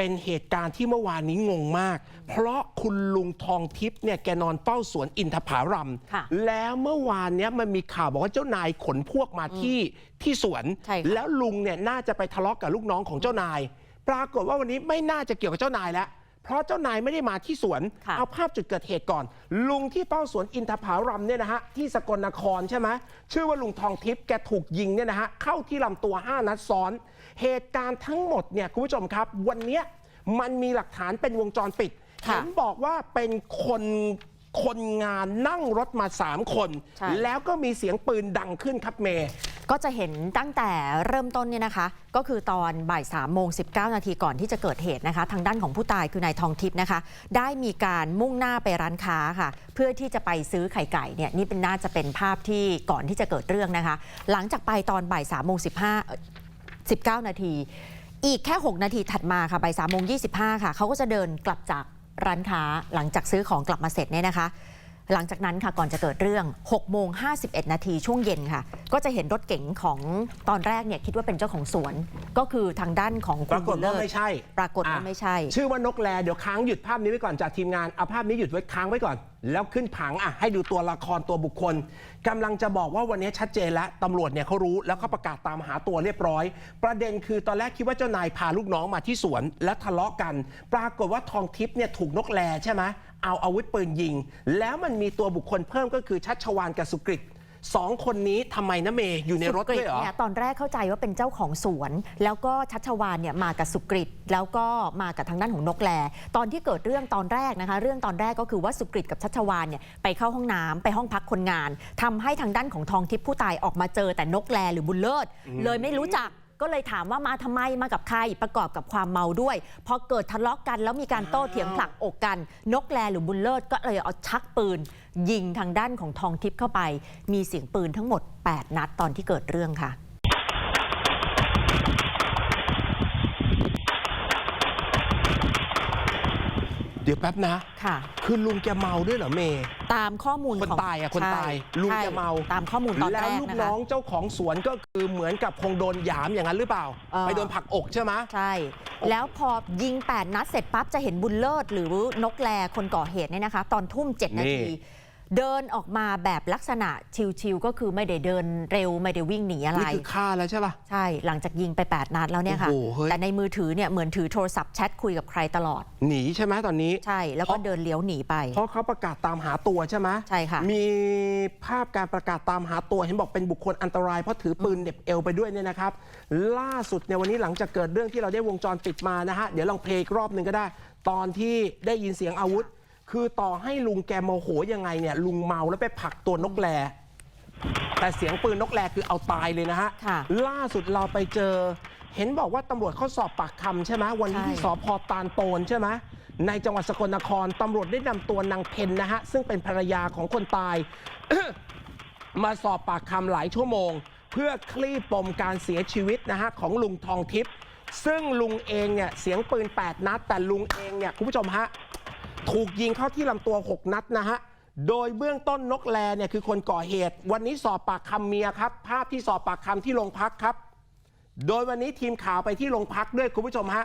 เป็นเหตุการณ์ที่เมื่อวานนี้งงมาก เพราะคุณลุงทองทิพย์เนี่ยแกนอนเฝ้าสวนอินทผารัมค่ะแล้วเมื่อวานเนี้ยมันมีข่าวบอกว่าเจ้านายขนพวกมาที่ที่สวนใช่ค่ะแล้วลุงเนี่ยน่าจะไปทะเลาะกับลูกน้องของเจ้านาย ปรากฏว่าวันนี้ไม่น่าจะเกี่ยวกับเจ้านายแล้ว เพราะเจ้านายไม่ได้มาที่สวน ค่ะเอาภาพจุดเกิดเหตุก่อน ลุงที่เฝ้าสวนอินทผารัมเนี่ยนะฮะที่สกลนครใช่ไหมชื่อว่าลุงทองทิพย์แกถูกยิงเนี่ยนะฮะเข้าที่ลำตัว 5 นัดซ้อน เหตุการณ์ทั้งหมดเนี่ยคุณผู้ชมครับ วันเนี้ยมันมีหลักฐานเป็นวงจรปิดค่ะ เห็นบอกว่าเป็นคนคนงานนั่งรถมา 3 คน ใช่ แล้วก็มีเสียงปืนดังขึ้นครับเมย์ ก็จะเห็นตั้งแต่เริ่มต้นเนี่ยนะคะ ก็คือตอนบ่าย3ามโมงสินาทีก่อนที่จะเกิดเหตุนะคะ ทางด้านของผู้ตายคือนายทองทิพย์นะคะ ได้มีการมุ่งหน้าไปร้านค้าค่ะ เพื่อที่จะไปซื้อไข่ไก่เนี่ยนี่เป็นน่าจะเป็นภาพที่ก่อนที่จะเกิดเรื่องนะคะ หลังจากไปตอนบ่าย3ามโมงสิ19นาทีอีกแค่ 6 นาทีถัดมาค่ะบ่าย3ามโมงยีค่ะ เขาก็จะเดินกลับจากร้านค้าหลังจากซื้อของกลับมาเสร็จเนี่ยนะคะ หลังจากนั้นค่ะก่อนจะเกิดเรื่อง6โมง51 นาทีช่วงเย็นค่ะ ก็จะเห็นรถเก๋งของตอนแรกเนี่ยคิดว่าเป็นเจ้าของสวน ก็คือทางด้านของปคุราณกฏบุญเลิว่าศไม่ใช่ ปรากฏว่าอะไม่ใช่ ชื่อว่านกแลเดี๋ยวค้างหยุดภาพนี้ไว้ก่อนจากทีมงานเอาภาพนี้หยุดไว้ค้างไว้ก่อน แล้วขึ้นผังอะให้ดูตัวละครตัวบุคคลกำลังจะบอกว่าวันนี้ชัดเจนแล้วตำรวจเนี่ยเขารู้แล้วเขาประกาศตามหาตัวเรียบร้อย ประเด็นคือตอนแรกคิดว่าเจ้านายพาลูกน้องมาที่สวน แล้วทะเลาะกัน ปรากฏว่าทองทิพย์เนี่ยถูกนกแลใช่ไหม เอาอาวุธปืนยิง แล้วมันมีตัวบุคคลเพิ่มก็คือชัชวานกับสุกฤตสองคนนี้ทำไมนะเมย์อยู่ในรถสุกด้วยเหรอ เนี่ยตอนแรกเข้าใจว่าเป็นเจ้าของสวน แล้วก็ชัชวานเนี่ยมากับสุกริตแล้วก็มากับทางด้านของนกแลตอนที่เกิดเรื่องตอนแรกนะคะ เรื่องตอนแรกก็คือว่าสุกริตกับชัชวานเนี่ยไปเข้าห้องน้ำไปห้องพักคนงานทำให้ทางด้านของทองทิพย์ผู้ตายออกมาเจอแต่นกแลหรือบุญเลิศเลยไม่รู้จัก ก็เลยถามว่ามาทำไมมากับใครประกอบกับความเมาด้วย พอเกิดทะเลาะกัน แล้วมีการโต้เถียงผลักอกกัน นกแลหรือบุญเลิศก็เลยเอาชักปืน ยิงทางด้านของทองทิพย์เข้าไป มีเสียงปืนทั้งหมด 8 นัดตอนที่เกิดเรื่องค่ะ เดี๋ยวแป๊บนะค่ะ คือลุงแกเมาด้วยเหรอเมย์ตามข้อมูลคนของตายอะคนใช่ตายลุงใช่จะเมาตามข้อมูลตอนแล้แรวกลูกนะน้คะองเจ้าของสวนก็คือเหมือนกับคงโดนหยามอย่างนั้นหรือเปล่า เออ ไปโดนผลักอกใช่ไหมใช่ แล้วพอยิง 8 นัดเสร็จปั๊บจะเห็นบุญเลิศหรือนกแลคนก่อเหตุเนี่ยนะคะ ตอนทุ่ม 7 นาที เดินออกมาแบบลักษณะชิวๆก็คือไม่ได้เดินเร็วไม่ได้วิ่งหนีอะไรนี่คือฆ่าแล้วใช่ป่ะใช่หลังจากยิงไป 8 นัดแล้วเนี่ยค่ะ โอ้โหเฮ้ย แต่ในมือถือเนี่ยเหมือนถือโทรศัพท์แชทคุยกับใครตลอด หนีใช่ไหมตอนนี้ ใช่ แล้วก็เดินเลี้ยวหนีไป เพราะเขาประกาศตามหาตัวใช่ไหมใช่ค่ะ มีภาพการประกาศตามหาตัวเห็นบอกเป็นบุคคลอันตรายเพราะถือปืนเหน็บเอวไปด้วยเนี่ยนะครับ ล่าสุดในยวันนี้หลังจากเกิดเรื่องที่เราได้วงจรปิดมานะฮะ เดี๋ยวลองเพลงอีกรอบหนึ่งก็ได้ ตอนที่ได้ยินเสียงอาวุธ คือต่อให้ลุงแกโมโหยังไงเนี่ยลุงเมาแล้วไปผลักตัวนกแลแต่เสียงปืนนกแลคือเอาตายเลยนะฮะ ค่ะล่าสุดเราไปเจอ เห็นบอกว่าตำรวจเขาสอบปากคำใช่ไหมวันนี้ใช่ ที่สพตาลโตนใช่ไหมในจังหวัดสกลนครตำรวจได้นำตัวนางเพนนะฮะ ซึ่งเป็นภรรยาของคนตาย มาสอบปากคำหลายชั่วโมง เพื่อคลี่ปมการเสียชีวิตนะฮะของลุงทองทิพย์ซึ่งลุงเองเนี่ยเสียงปืน 8 นัดแต่ลุงเองเนี่ยคุณผู้ชมฮะ ถูกยิงเข้าที่ลำตัว 6 นัดนะฮะ โดยเบื้องต้นนกแลเนี่ยคือคนก่อเหตุ วันนี้สอบปากคำเมียครับ ภาพที่สอบปากคำที่โรงพักครับ โดยวันนี้ทีมข่าวไปที่โรงพักด้วยคุณผู้ชมฮะ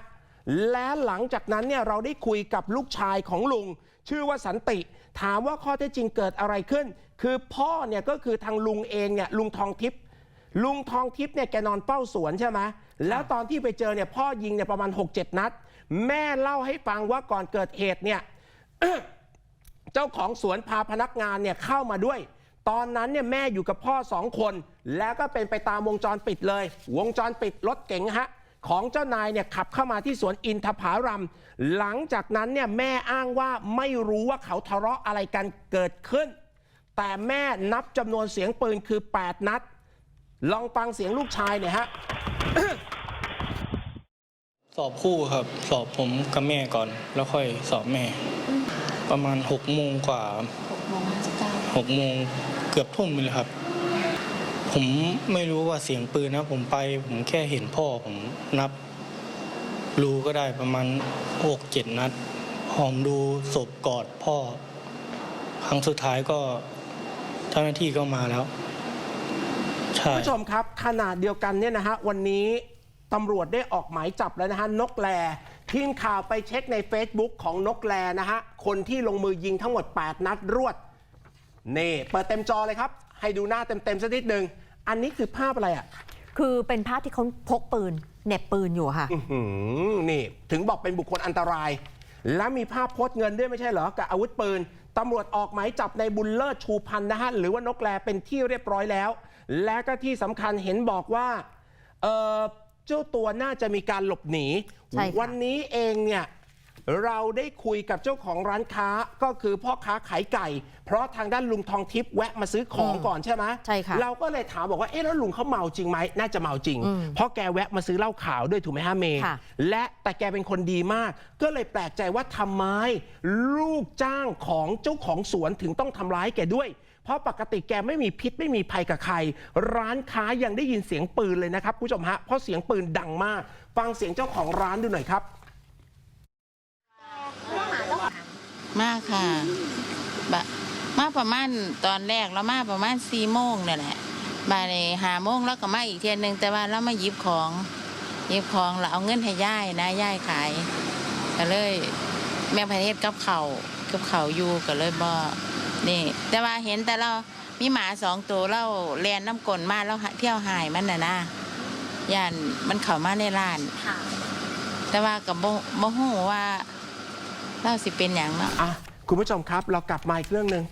และหลังจากนั้นเนี่ยเราได้คุยกับลูกชายของลุง ชื่อว่าสันติ ถามว่าข้อเท็จจริงเกิดอะไรขึ้น คือพ่อเนี่ยก็คือทางลุงเองเนี่ยลุงทองทิพย์ลุงทองทิพย์เนี่ยแกนอนเฝ้าสวนใช่ไหมแล้วตอนที่ไปเจอเนี่ยพ่อยิงเนี่ยประมาณ 6-7 นัด แม่เล่าให้ฟังว่าก่อนเกิดเหตุเนี่ย เจ้าของสวนพาพนักงานเนี่ยเข้ามาด้วย ตอนนั้นเนี่ยแม่อยู่กับพ่อสองคน แล้วก็เป็นไปตามวงจรปิดเลย วงจรปิดรถเก๋งฮะของเจ้านายเนี่ยขับเข้ามาที่สวนอินทผารัมหลังจากนั้นเนี่ยแม่อ้างว่าไม่รู้ว่าเขาทะเลาะอะไรกันเกิดขึ้น แต่แม่นับจำนวนเสียงปืนคือ 8 นัด ลองฟังเสียงลูกชายหน่อยฮะสอบคู่ครับ สอบผมกับแม่ก่อน แล้วค่อยสอบแม่ ประมาณหกโมงกว่าหกโมงเกือบทุ่มเลยครับ ผมไม่รู้ว่าเสียงปืนนะ ผมไป ผมแค่เห็นพ่อผมนับ รูก็ได้ประมาณหกเจ็ดนัดหอมดูศพกอดพ่อ ครั้งสุดท้ายก็เจ้าหน้าที่ก็มาแล้ว ใช่ คุณผู้ชมครับขนาดเดียวกันเนี่ยนะฮะวันนี้ตำรวจได้ออกหมายจับแล้วนะฮะนกแล ทีมข่าวไปเช็คใน Facebook ของนกแลนะฮะ คนที่ลงมือยิงทั้งหมด 8 นัดรวด นี่ เปิดเต็มจอเลยครับ ให้ดูหน้าเต็มๆสักนิดหนึ่ง อันนี้คือภาพอะไรอะ คือเป็นภาพที่เขาพกปืนเหน็บปืนอยู่ค่ะอื้อหือนี่ ถึงบอกเป็นบุคคลอันตราย แล้วมีภาพโพสต์เงินด้วยไม่ใช่เหรอ กับอาวุธปืนตำรวจออกหมายจับในบุญเลิศชูพันธ์นะฮะ หรือว่านกแลเป็นที่เรียบร้อยแล้ว และก็ที่สำคัญเห็นบอกว่าเออ เจ้าตัวน่าจะมีการหลบหนี ใช่ค่ะ วันนี้เองเนี่ยเราได้คุยกับเจ้าของร้านค้าก็คือพ่อค้าขายไก่ เพราะทางด้านลุงทองทิพย์แวะมาซื้อของก่อนใช่ไหมใช่ค่ะเราก็เลยถามบอกว่าเอ๊ะแล้วลุงเขาเมาจริงไหมน่าจะเมาจริง อืมเพราะแกแวะมาซื้อเหล้าขาวด้วยถูกไหมฮะเมย์ค่ะ และแต่แกเป็นคนดีมาก ก็เลยแปลกใจว่าทำไมลูกจ้างของเจ้าของสวนถึงต้องทำร้ายแกด้วย เพราะปกติแกไม่มีพิษไม่มีภัยกับใคร ร้านค้ายังได้ยินเสียงปืนเลยนะครับคุณผู้ชมฮะเพราะเสียงปืนดังมาก ฟังเสียงเจ้าของร้านดูหน่อยครับ มากค่ะบะมาประมาณตอนแรกเรามาประมาณสี่โมงเนี่ยแหละบ่ายหาโมงแล้วก็มาอีกเทียนหนึ่งแต่ว่าเรามาหยิบของหยิบของแล้วเอาเงินให้ย่ายนะย่ายขายก็เลย แม่ประเทศกับเขาวกับเขาวอยู่ก็เลยบ่ นี่ แต่ว่าเห็นแต่เรามีหมาสองตัวเราแลนน้ำกลนมาแล้วเที่ยวหายมันน่ะนะย่านมันเข้ามาในร้าน แต่ว่ากับโมโหว่าเราสิเป็นอย่างเนาะอะคุณผู้ชมครับ เรากลับมาอีกเรื่องหนึ่ง